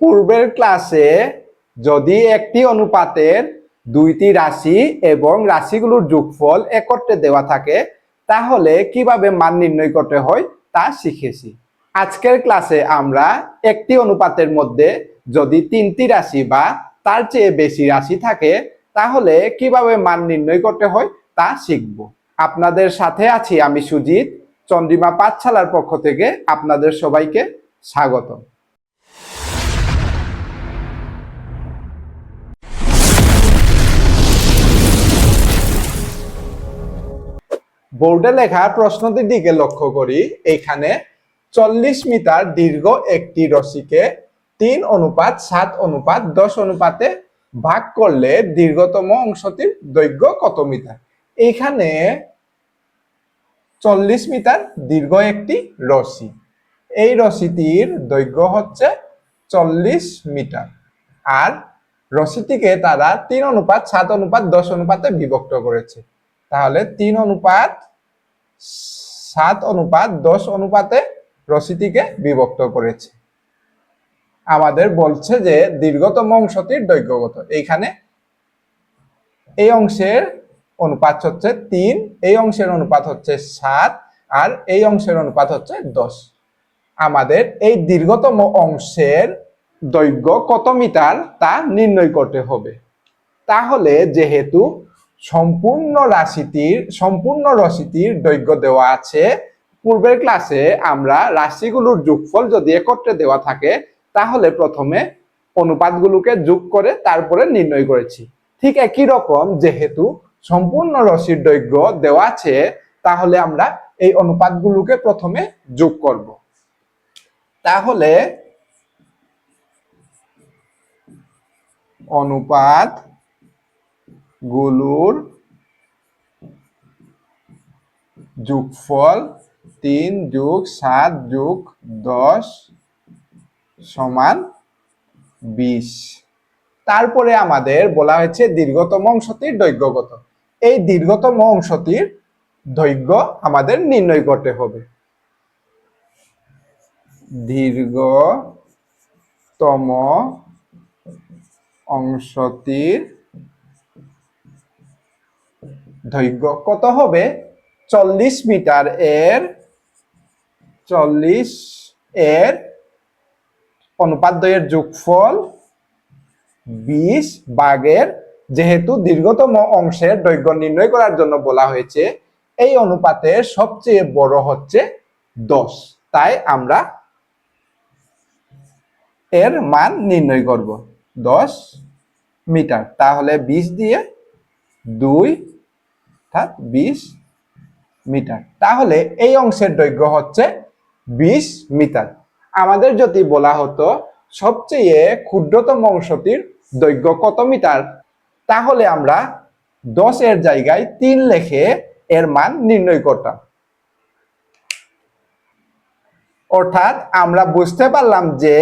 পূর্বের ক্লাসে যদি একটি অনুপাতের দুইটি রাশি এবং রাশিগুলোর যোগফল একত্রে দেওয়া থাকে, তাহলে কীভাবে মান নির্ণয় করতে হয় তা শিখেছি। আজকের ক্লাসে আমরা একটি অনুপাতের মধ্যে যদি তিনটি রাশি বা তার চেয়ে বেশি রাশি থাকে, তাহলে কীভাবে মান নির্ণয় করতে হয় তা শিখব। আপনাদের সাথে আছি আমি সুজিত, চন্দ্রিমা পাঠশালার পক্ষ থেকে আপনাদের সবাইকে স্বাগত বোর্ডে লেখা প্রশ্নটির দিকে লক্ষ্য করি। এখানে চল্লিশ মিটার দীর্ঘ একটি রশিকে তিন অনুপাত, সাত অনুপাত, দশ অনুপাতে ভাগ করলে দীর্ঘতম অংশটির দৈর্ঘ্য কত মিটার? এখানে চল্লিশ মিটার দীর্ঘ একটি রশি। এই রশিটির দৈর্ঘ্য হচ্ছে চল্লিশ মিটার। আর রশিটিকে তারা তিন অনুপাত, সাত অনুপাত, দশ অনুপাতে বিভক্ত করেছে। তাহলে তিন অনুপাত, সাত অনুপাত, দশ অনুপাতে রশিটিকে বিভক্ত করেছে। আমাদের বলছে যে দীর্ঘতম অংশটির দৈর্ঘ্যগত। এইখানে এই অংশের অনুপাত হচ্ছে তিন, এই অংশের অনুপাত হচ্ছে সাত, আর এই অংশের অনুপাত হচ্ছে দশ। আমাদের এই দীর্ঘতম অংশের দৈর্ঘ্য কত মিটার তা নির্ণয় করতে হবে। তাহলে যেহেতু সম্পূর্ণ রাশিটির সম্পূর্ণ রাশিটির দৈর্ঘ্য দেওয়া আছে। পূর্বের ক্লাসে আমরা রাশিগুলোর যোগফল যদি একত্রে দেওয়া থাকে, তাহলে প্রথমে অনুপাতগুলোকে যোগ করে তারপরে নির্ণয় করেছি। ঠিক একই রকম যেহেতু সম্পূর্ণ রশির দৈর্ঘ্য দেওয়া আছে, তাহলে আমরা এই অনুপাতগুলোকে প্রথমে যোগ করব। তাহলে অনুপাত গুলোর যোগফল তিন যোগ সাত যোগ দশ সমান বিশ। তারপরে আমাদের বলা হয়েছে দীর্ঘতম অংশটির দৈর্ঘ্য কত? এই দীর্ঘতম অংশটির দৈর্ঘ্য আমাদের নির্ণয় করতে হবে। দীর্ঘতম অংশটির দৈর্ঘ্য কত হবে? চল্লিশ মিটার এর, চল্লিশ এর অনুপাত দ্বয়ের যোগফল বিশ বাগের যেহেতু দীর্ঘতম অংশের দৈর্ঘ্য নির্ণয় করার জন্য বলা হয়েছে, এই অনুপাতের সবচেয়ে বড় হচ্ছে দশ। তাই আমরা এর মান নির্ণয় করব। দশ মিটার। তাহলে বিশ দিয়ে দুই অর্থাৎ বিশ মিটার। তাহলে এই অংশের দৈর্ঘ্য হচ্ছে বিশ মিটার। আমাদের যদি বলা হতো সবচেয়ে ক্ষুদ্রতম অংশটির দৈর্ঘ্য কত মিটার, তাহলে আমরা দশ এর জায়গায় তিন লেখে এর মান নির্ণয় করতাম। অর্থাৎ আমরা বুঝতে পারলাম যে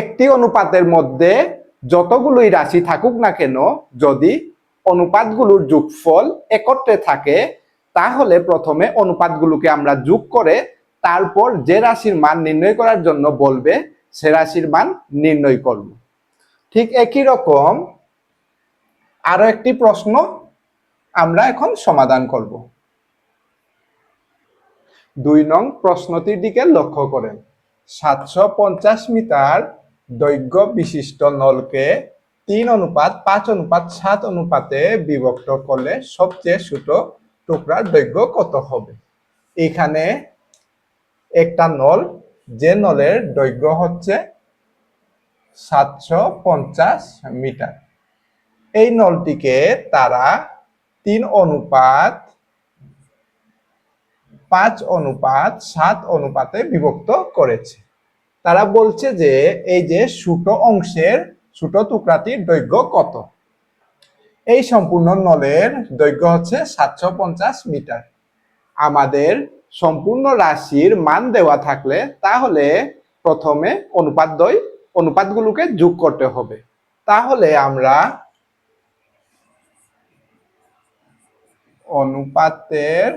একটি অনুপাতের মধ্যে যতগুলোই রাশি থাকুক না কেন, যদি অনুপাতগুলোর যোগফল একত্রে থাকে, তাহলে প্রথমে অনুপাতগুলোকে আমরা যোগ করে তারপর যে রাশির মান নির্ণয় করার জন্য বলবে, সে রাশির মান নির্ণয় করব। ঠিক একই রকম আরও একটি প্রশ্ন আমরা এখন সমাধান করব। দুই নং প্রশ্নটির দিকে লক্ষ্য করেন। সাতশো পঞ্চাশ মিটার দৈর্ঘ্য বিশিষ্ট নলকে তিন অনুপাত, পাঁচ অনুপাত, সাত অনুপাতে বিভক্ত করলে সবচেয়ে ছোট টুকরার দৈর্ঘ্য কত হবে? এখানে একটা নল, যে নলের দৈর্ঘ্য হচ্ছে সাতশো পঞ্চাশ মিটার। এই নলটিকে তারা তিন অনুপাত, পাঁচ অনুপাত, সাত অনুপাতে বিভক্ত করেছে। তারা বলছে যে এই যে ছোট অংশের ছোট টুকরাটির দৈর্ঘ্য কত? এই সম্পূর্ণ নলের দৈর্ঘ্য হচ্ছে সাতশো পঞ্চাশ মিটার। আমাদের সম্পূর্ণ রাশির মান দেওয়া থাকলে তাহলে প্রথমে অনুপাত দ্বয় অনুপাতগুলোকে যোগ করতে হবে। তাহলে আমরা অনুপাতের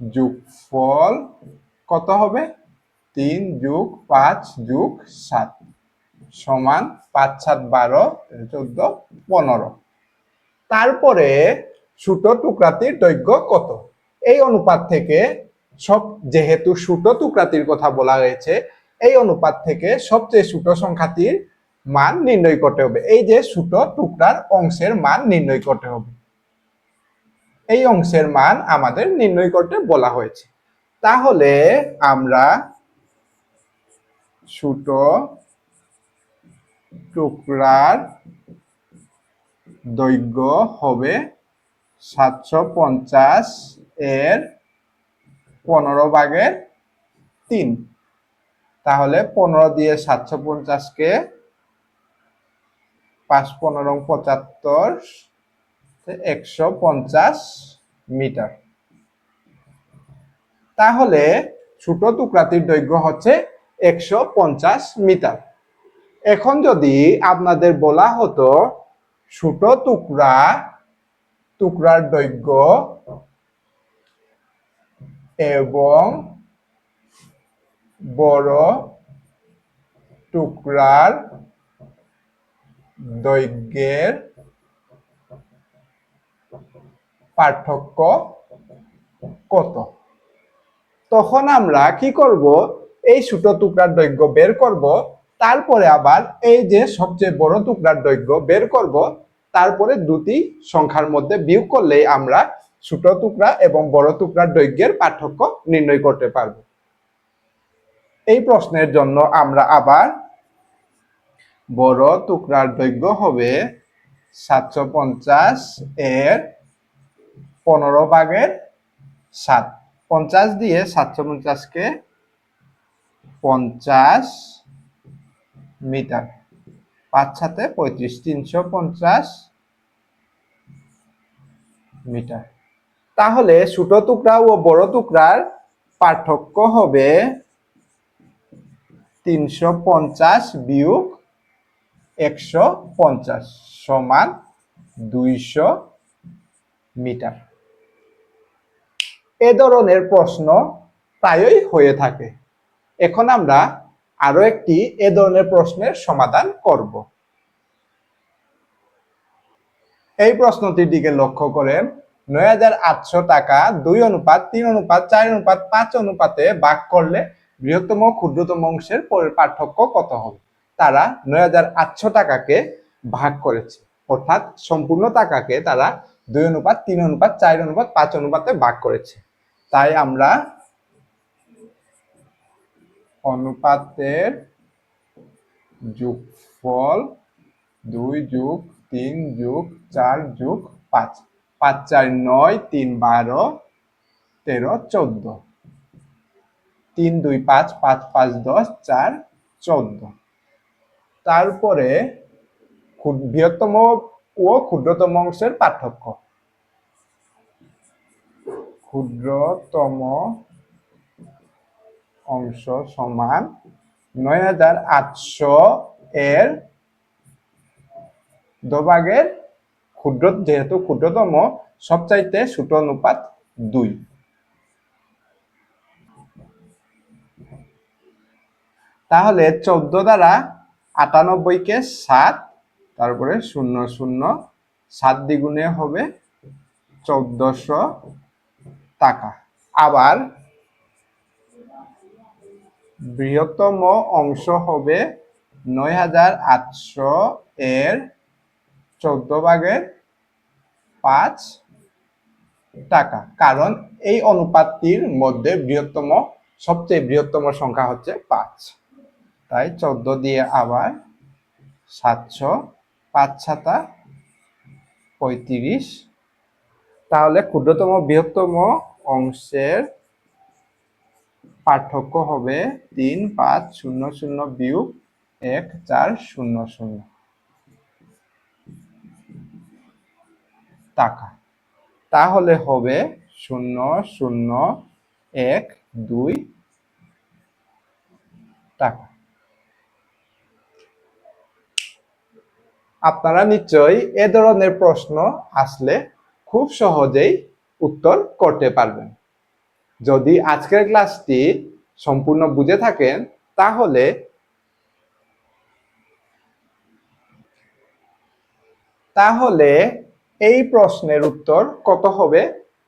যোগফল কত হবে? তিন যোগ পাঁচ যোগ সাত। সমান পাঁচ সাত বারো চোদ্দ, পনেরো। তারপরে ছোট টুকরাতির দৈর্ঘ্য কত? এই অনুপাত থেকে সব যেহেতু ছোট টুকরাতির কথা বলা হয়েছে, এই অনুপাত থেকে সবচেয়ে ছোট সংখ্যাটির মান নির্ণয় করতে হবে। এই যে ছোট টুকরার অংশের মান নির্ণয় করতে হবে। এই অংশের মান আমাদের নির্ণয় করতে বলা হয়েছে। তাহলে আমরা ছোট টুকরার দৈর্ঘ্য হবে সাতশো পঞ্চাশ এর পনেরো ভাগের তিন। তাহলে পনেরো দিয়ে সাতশো পঞ্চাশকে পাঁচ পনেরো পঁচাত্তর একশো পঞ্চাশ মিটার। তাহলে ছোট টুকরাটির দৈর্ঘ্য হচ্ছে একশো পঞ্চাশ মিটার। এখন যদি আপনাদের বলা হতো ছোট টুকরা, টুকরার দৈর্ঘ্য এবং বড় টুকরার দৈর্ঘ্যের পার্থক্য কত? তখন আমরা কি করব? এই ছোট টুকরার দৈর্ঘ্য বের করব তারপরে আবার এই যে সবচেয়ে বড় টুকরার দৈর্ঘ্য বের করব, তারপরে দুটি সংখ্যার মধ্যে বিয়োগ করলেই আমরা ছোট টুকরা এবং বড় টুকরার দৈর্ঘ্যের পার্থক্য নির্ণয় করতে পারব। এই প্রশ্নের জন্য আমরা আবার বড় টুকরার দৈর্ঘ্য হবে সাতশো পঞ্চাশ এর পনেরো ভাগের সাত। পঞ্চাশ দিয়ে সাতশো পঞ্চাশকে পঞ্চাশ মিটার। পাঁচ সাথে পঁয়ত্রিশ, তিনশো পঞ্চাশ মিটার। তাহলে ছোট টুকরা ও বড় টুকরার পার্থক্য হবে তিনশো পঞ্চাশ বিয়োগ একশো পঞ্চাশ সমান দুইশো মিটার। এ ধরনের প্রশ্ন প্রায়ই হয়ে থাকে। এখন আমরা আরও একটি এ ধরনের প্রশ্নের সমাধান করব। এই প্রশ্নটির দিকে লক্ষ্য করেন নয় হাজার আটশো টাকা, দুই অনুপাত, তিন অনুপাত, চার অনুপাত, পাঁচ অনুপাতে ভাগ করলে বৃহত্তম ক্ষুদ্রতম অংশের পার্থক্য কত হবে? তারা নয় হাজার আটশো টাকাকে ভাগ করেছে। অর্থাৎ সম্পূর্ণ টাকাকে তারা দুই অনুপাত, তিন অনুপাত, চার অনুপাত, পাঁচ অনুপাতে ভাগ করেছে। তাই আমরা অনুপাতের যোগফল দুই যোগ তিন যোগ চার যোগ পাঁচ। পাঁচ, চার, নয়, তিন, বারো, তেরো, চোদ্দ। তিন, দুই, পাঁচ পাঁচ পাঁচ, দশ, চার, চোদ্দ। তারপরে বৃহত্তম ও ক্ষুদ্রতম অংশের পার্থক্য। ক্ষুদ্রতম অংশ সমান নয় হাজার আটশো এর দোভাগের ক্ষুদ্র যেহেতু ক্ষুদ্রতম, সবচাইতে ছোট অনুপাত দুই। তাহলে চোদ্দ দ্বারা আটানব্বইকে সাত, তারপরে শূন্য শূন্য সাত দ্বিগুণে হবে চোদ্দশো টাকা। আবার বৃহত্তম অংশ হবে নয় হাজার আটশো এর চোদ্দ ভাগের পাঁচ টাকা। কারণ এই অনুপাতটির মধ্যে বৃহত্তম, সবচেয়ে বৃহত্তম সংখ্যা হচ্ছে পাঁচ। তাই চোদ্দ দিয়ে আবার সাতশো, পাঁচ ছাতা পঁয়ত্রিশ। তাহলে ক্ষুদ্রতম বৃহত্তম অংশের পার্থক্য হবে তিন পাঁচ শূন্য শূন্য বিয়োগ এক চার শূন্য শূন্য। টাকা। তাহলে হবে শূন্য শূন্য এক দুই টাকা। আপনারা নিশ্চয়ই এ ধরনের প্রশ্ন আসলে খুব সহজেই উত্তর করতে পারবেন। যদি আজকের ক্লাসটি সম্পূর্ণ বুঝে থাকেন, তাহলে তাহলে এই প্রশ্নের উত্তর কত হবে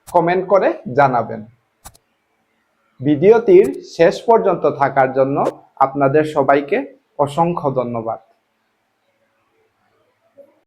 কমেন্ট করে জানাবেন। ভিডিওটির শেষ পর্যন্ত থাকার জন্য আপনাদের সবাইকে অসংখ্য ধন্যবাদ।